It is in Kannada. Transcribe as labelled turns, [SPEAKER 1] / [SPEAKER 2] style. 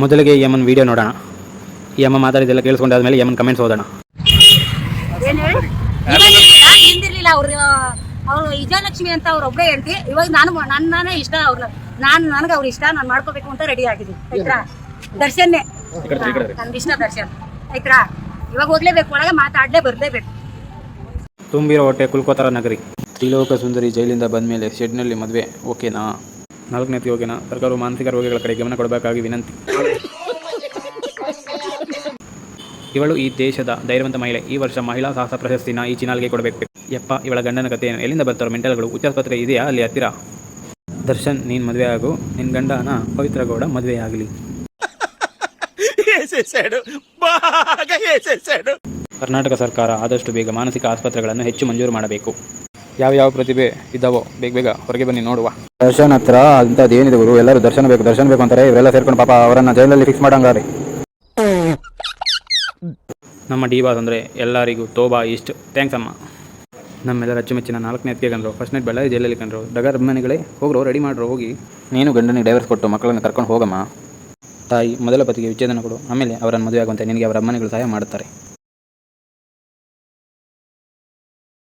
[SPEAKER 1] ಮೊದಲಿಗೆ ಯಮನ್ ಅಮ್ಮನ ವಿಡಿಯೋ ನೋಡೋಣ. ಈ ಅಮ್ಮ ಮಾತಾಡಿದ್ದೆಲ್ಲ ಕೇಳಿಸ್ಕೊಂಡಾದ್ಮೇಲೆ ಯಮನ್ ಅಮ್ಮನ ಕಮೆಂಟ್ಸ್ ಓದೋಣ.
[SPEAKER 2] ಹಿಂದಿರ್ಲಿಲ್ಲ ಅವ್ರು ಅವ್ರು ವಿಜಯಲಕ್ಷ್ಮಿ ಅಂತ ಅವ್ರ ಒಬ್ಬರೇ ಹೇಳ್ತಿ ಇವಾಗ ನಾನು ನನ್ನ ನಾನೇ ಇಷ್ಟ ಅವ್ರನ್ನ ನಾನು ನನಗೆ ಅವ್ರ ಇಷ್ಟ ನಾನು ಮಾಡ್ಕೋಬೇಕು ಅಂತ ರೆಡಿ ಆಗಿದ್ದೀನಿ. ಆಯ್ತಾ? ದರ್ಶನ್ನೇ. ನನ್ನ ಇಷ್ಟ ದರ್ಶನ್. ಆಯ್ತಾ? ಇವಾಗ ಹೋಗ್ಲೇಬೇಕು ಒಳಗೆ ಮಾತಾಡಲೇ ಬರ್ಲೇಬೇಕು.
[SPEAKER 1] ತುಂಬಿರೋ ಹೊಟ್ಟೆ ಕುಲ್ಕೋತರ ನಗರಿ. ತ್ರಿಲೋಕ ಸುಂದರಿ ಜೈಲಿಂದ ಬಂದಮೇಲೆ ಶೆಡ್ನಲ್ಲಿ ಮದುವೆ. ಓಕೆನಾ? ನಾಲ್ಕನೇ ಯೋಗಿನ ಸರ್ಕಾರವು ಮಾನಸಿಕ ರೋಗಿಗಳ ಕಡೆ ಗಮನ ಕೊಡಬೇಕಾಗಿ ವಿನಂತಿ. ಇವಳು ಈ ದೇಶದ ಧೈರ್ಯವಂತ ಮಹಿಳೆ. ಈ ವರ್ಷ ಮಹಿಳಾ ಸಾಹಸ ಪ್ರಶಸ್ತಿನ ಈ ಚಿನಾಲ್ಗೆ ಕೊಡಬೇಕು. ಯಪ್ಪ ಇವಳ ಗಂಡನ ಕಥೆಯನ್ನು ಎಲ್ಲಿಂದ ಬರ್ತಾರೋ? ಮೆಂಟಲ್ಗಳು ಉಚ್ಚಾಸ್ಪತ್ರೆ ಇದೆಯಾ? ಅಲ್ಲಿ ಹತ್ತಿರ. ದರ್ಶನ್ ನೀನ್ ಮದುವೆ ಆಗು. ನಿನ್ನ ಗಂಡನ ಪವಿತ್ರಗೌಡ ಮದುವೆ ಆಗಲಿ. ಕರ್ನಾಟಕ ಸರ್ಕಾರ ಆದಷ್ಟು ಬೇಗ ಮಾನಸಿಕ ಆಸ್ಪತ್ರೆಗಳನ್ನು ಹೆಚ್ಚು ಮಂಜೂರು ಮಾಡಬೇಕು. ಯಾವ ಯಾವ ಪ್ರತಿಭೆ ಇದ್ದಾವೋ ಬೇಗ ಬೇಗ ಹೊರಗೆ ಬನ್ನಿ ನೋಡುವ. ದರ್ಶನ್ ಹತ್ರ ಅಂಥದ್ದು ಏನಿದೆ ಗುರು? ಎಲ್ಲರೂ ದರ್ಶನ ಬೇಕು ದರ್ಶನ ಬೇಕು ಅಂತಾರೆ ಇವರೆಲ್ಲ ಸೇರ್ಕೊಂಡು ಪಾಪ ಅವರನ್ನ ಜೈಲಲ್ಲಿ ಫಿಕ್ಸ್ ಮಾಡಂಗಾರೆ ನಮ್ಮ ಡಿ ಬಾಸ್ ಅಂದರೆ ಎಲ್ಲರಿಗೂ ತೋಬಾ ಇಷ್ಟು. ಥ್ಯಾಂಕ್ಸ್ ಅಮ್ಮ. ನಮ್ಮೆಲ್ಲರ ಅಚ್ಚುಮೆಚ್ಚಿನ ನಾಲ್ಕನೇ ಎತ್ತಿಗೆ ಕಂಡ್ರು ಫಸ್ಟ್ ನೈಟ್ ಬೆಳ್ಳಾರಿ ಜೈಲಲ್ಲಿ ಕಂಡ್ರು ಡಗರ್ ಅಭಿಮಾನಿಗಳೇ ಹೋಗ್ರು ರೆಡಿ ಮಾಡ್ರು ಹೋಗಿ. ನೀನು ಗಂಡನಿಗೆ ಡೈವರ್ಸ್ ಕೊಟ್ಟು ಮಕ್ಕಳನ್ನ ಕರ್ಕೊಂಡು ಹೋಗಮ್ಮ. ತಾಯಿ ಮೊದಲ ಪತಿಗೆ ವಿಚ್ಛೇದನ ಕೊಡು. ಆಮೇಲೆ ಅವರನ್ನು ಮದುವೆ ಆಗುವಂತೆ ನಿನಗೆ ಅವರ ಅಮ್ಮನಿಗಳು ಸಹಾಯ ಮಾಡುತ್ತಾರೆ.